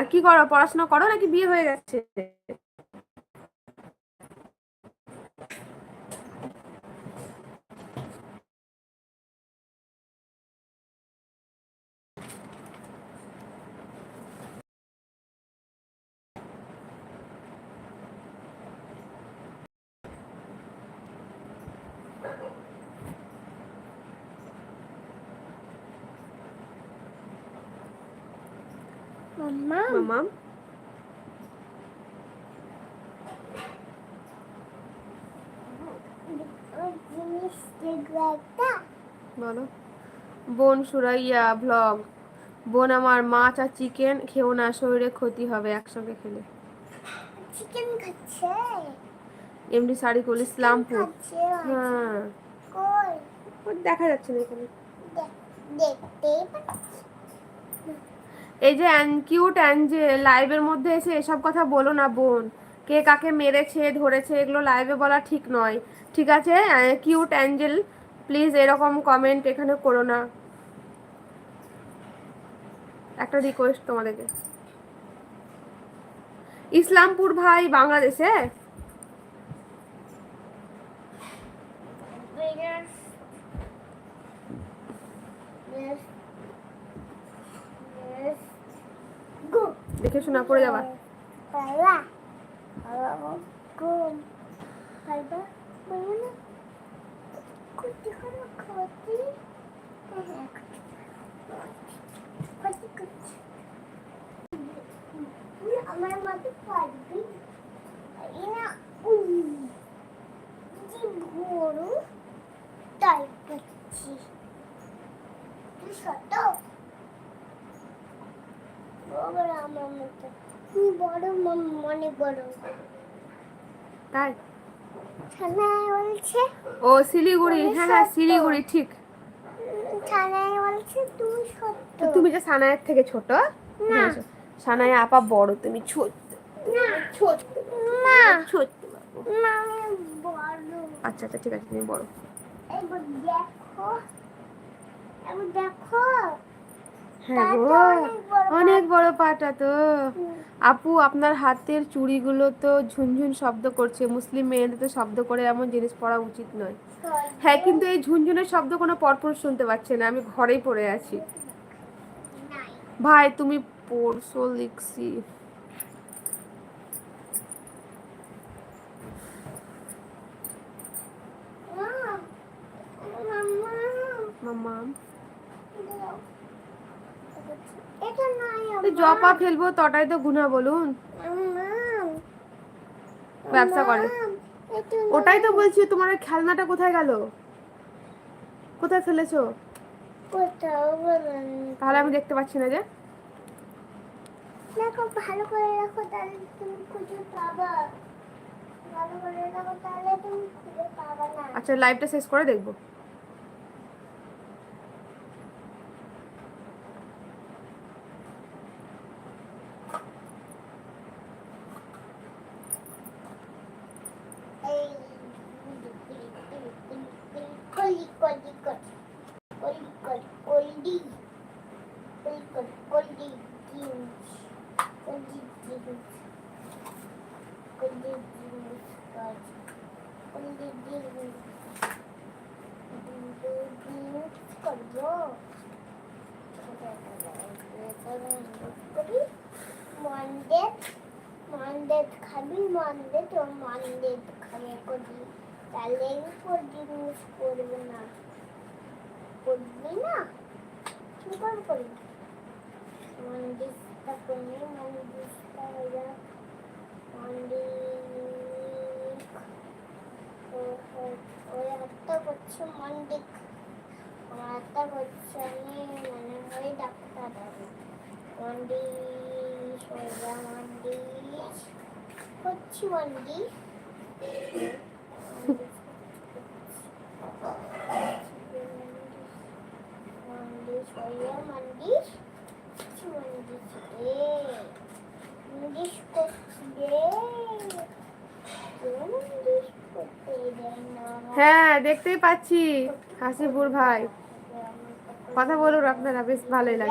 আর কি করো? পড়াশোনা করো নাকি বিয়ে হয়ে গেছে? মাম্মা মামাম বলো। বোন সুরাইয়া ব্লগ বোন আমার মাছ আর চিকেন খেও না শরীরে ক্ষতি হবে একসঙ্গে খেলে। চিকেন খাচ্ছে? এমনি শাড়ি করলে ইসলামপুর। হ্যাঁ। দেখা যাচ্ছে না এখানে। দেখতেই পাচ্ছি। এই যে কিউট অ্যাঞ্জে লাইভের মধ্যে এসে এসব কথা বলো না বোন। কে কাকে মেরেছে, ধরেছে, এগুলো লাইভে বলা ঠিক নয়। ঠিক আছে? কিউট অ্যাঞ্জেল প্লিজ এরকম কমেন্ট এখানে করো না। একটা রিকোয়েস্ট তোমাদেরকে। ইসলামপুর ভাই, বাংলাদেশে? দেখে শোনা পড়ে যাবা। আমার মতো পারবি না। বড় আমার মতো তুই? বড় অনেক বড় তাই থানায় বলছে ও শিলিগুড়ি। হ্যাঁ হ্যাঁ শিলিগুড়ি ঠিক। থানায় বলছে তুই সত্য তো তুমি যে সানায়ের থেকে ছোট? না। সানায় আপা বড় তুমি ছোট না। ছোট। না। ছোট। না বড়। আচ্ছা আচ্ছা ঠিক আছে তুমি বড়। দেখো। দেখো। হ্যাঁ গো অনেক বড় পাটা। তো। আপু আপনার হাতের চুড়িগুলো তো ঝুনঝুন শব্দ করছে। মুসলিম মেয়েদের তো শব্দ করে এমন জিনিস পরা উচিত নয়। হ্যাঁ কিন্তু এই ঝুনঝুনের শব্দ কোনো পরপর শুনতে পাচ্ছে না। আমি ঘরেই পড়ে আছি। ভাই তুমি পড়ছো লিখছি। মাম্মা, তো জপা ফেলব তটাই তো গুনা বলুন। ব্যবসা করে। ওটাই তো বলছি তোমার খেলনাটা কোথায় গেল? কোথায় ফেলেছো? তাহলে আমি দেখতে পাচ্ছি না যে। দেখো ভালো করে রাখো তাহলে তুমি খুঁজে পাবা। ভালো করে রাখো তাহলে তুমি খুঁজে পাবা না। আচ্ছা লাইভটা শেষ করে দেখব। कोलगेट कोलगेट कोल्डी कोलगेट कोल्डी जूस कोल्डी जूस कोल्डी जूस कोल्डी जूस जूस कर दो मंडे मंडे खाबी मंडे तो मंडे खाने को दी তাহলে এরপর জিনিস করবে না করবি না? কি করে মন্দিরটা করবি মন্দিরটা হয়ে মন্দির ওই একটা করছে মন্দির আমার একটা করছে আমি মানে ওই ডাক্তার হবে মন্দির সোজা মন্দির করছি মন্দির হ্যাঁ দেখতেই পাচ্ছি হাসিপুর ভাই। কথা বলুন আপনারা বেশ ভালোই লাগে